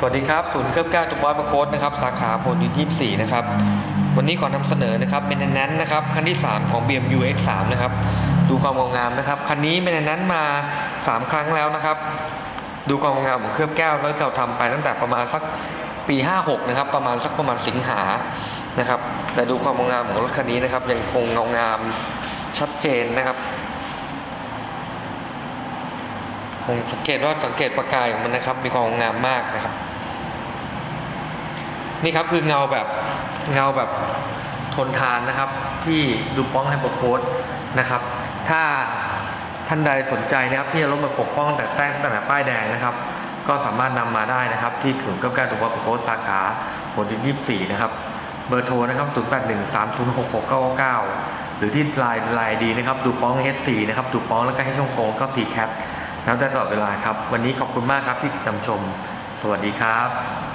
สวัสดีครับศูนย์เครือบแก้วตุบอยประโคตนะครับสาขาพลยุทธ24 นะครับ วันนี้ขอนำเสนอนะครับเมนแนนนะครับคันที่ 3 ของ BMW X3 นะครับ ดูความงดงามนะครับ คันนี้เมนแนนมา 3 ครั้งแล้วนะครับ ดูความงดงามของเคลือบแก้วแล้วเราทำไปตั้งแต่ประมาณสักปี 56 นะครับ ประมาณสักประมาณสิงหานะครับ แต่ดูความงดงามของรถคันนี้นะครับ ยังคงเงางามชัดเจนนะครับผมสังเกตว่าสังเกตประกายของมันนะครับ มีความงามมากนะครับ นี่ครับคือเงาแบบเงาแบบทนทานนะครับที่ดูป้องไฮโปโคดนะครับ ถ้าท่านใดสนใจนะครับที่จะลดมาปกป้องแต่แต้งตั้งแต่ป้ายแดงนะครับ ก็สามารถนำมาได้นะครับ ที่ศูนย์ก้าวการดูป้องโคดสาขาผลยี่สิบสี่นะครับ เบอร์โทรนะครับ 0 8 1 3 0 6 6 9 9 หรือที่ไลน์ไลน์ดีนะครับดูป้อง H4 นะครับดูป้องแล้วก็ให้ช่องโกงก็4แคทแล้วได้ตลอดเวลาครับ วันนี้ขอบคุณมากครับที่ติดตามชม สวัสดีครับ